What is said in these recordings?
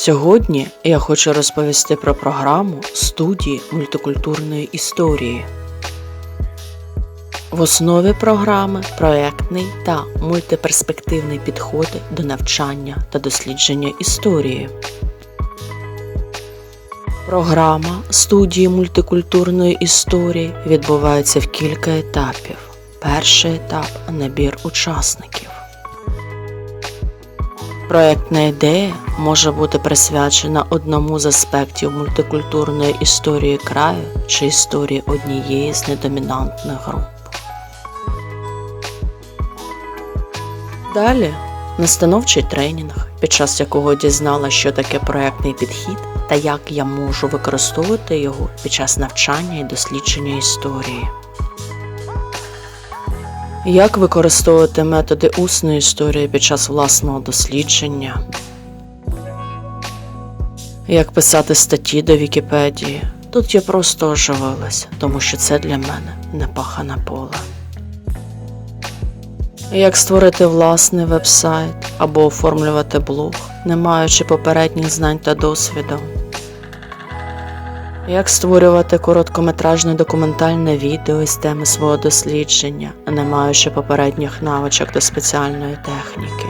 Сьогодні я хочу розповісти про програму студії мультикультурної історії. В основі програми проектний та мультиперспективний підходи до навчання та дослідження історії. Програма студії мультикультурної історії відбувається в кілька етапів. Перший етап набір учасників. Проектна ідея може бути присвячена одному з аспектів мультикультурної історії краю чи історії однієї з недомінантних груп. Далі настановчий тренінг, під час якого дізнала, що таке проектний підхід та як я можу використовувати його під час навчання і дослідження історії. Як використовувати методи усної історії під час власного дослідження? Як писати статті до Вікіпедії? Тут я просто оживилась, тому що це для мене непахане поле. Як створити власний вебсайт або оформлювати блог, не маючи попередніх знань та досвіду? Як створювати короткометражне документальне відео із теми свого дослідження, не маючи попередніх навичок до спеціальної техніки?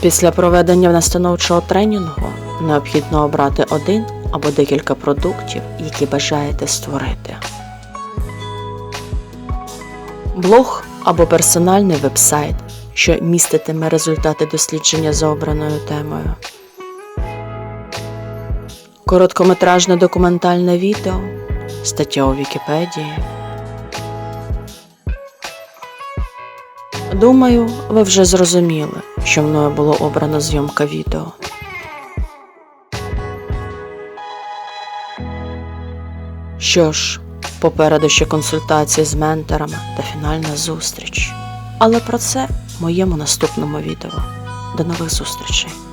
Після проведення настановчого тренінгу необхідно обрати один або декілька продуктів, які бажаєте створити. Блог або персональний вебсайт, що міститиме результати дослідження за обраною темою. Короткометражне документальне відео, стаття у Вікіпедії. Думаю, ви вже зрозуміли, що мною було обрано зйомка відео. Що ж, попереду ще консультації з менторами та фінальна зустріч. Але про це в моєму наступному відео. До нових зустрічей!